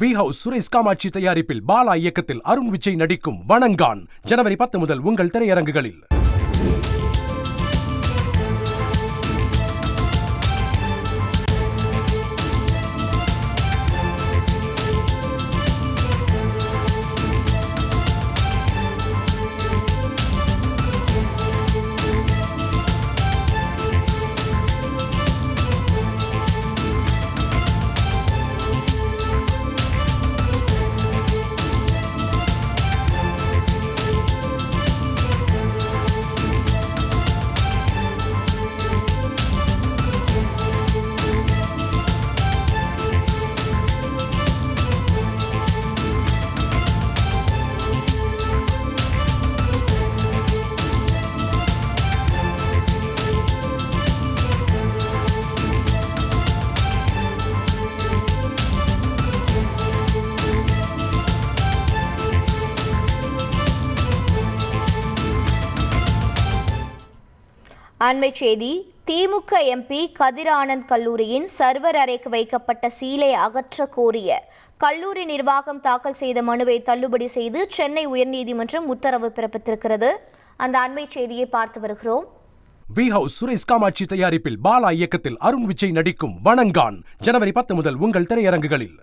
We house Suresh Kamakshi தயாரிப்பில் பாலா இயக்கத்தில் அருண் விஜய் நடிக்கும் வணங்கான். ஜனவரி பத்து முதல் உங்கள் திரையரங்குகளில். அண்மை செய்தி திமுக எம்பி கதிர் ஆனந்த் கல்லூரியின் சர்வர் அறைக்கு வைக்கப்பட்ட சீலை அகற்ற கோரிய கல்லூரி நிர்வாகம் தாக்கல் செய்த மனுவை தள்ளுபடி செய்து சென்னை உயர்நீதிமன்றம் உத்தரவு பிறப்பித்திருக்கிறது. அந்த அண்மைச் செய்தியை பார்த்து வருகிறோம். வி ஹவுஸ் சுரேஷ் காமாட்சி தயாரிப்பில் பாலா இயக்கத்தில் அருண் விஜய் நடிக்கும் வணங்கான் ஜனவரி பத்து முதல் உங்கள் திரையரங்குகளில்.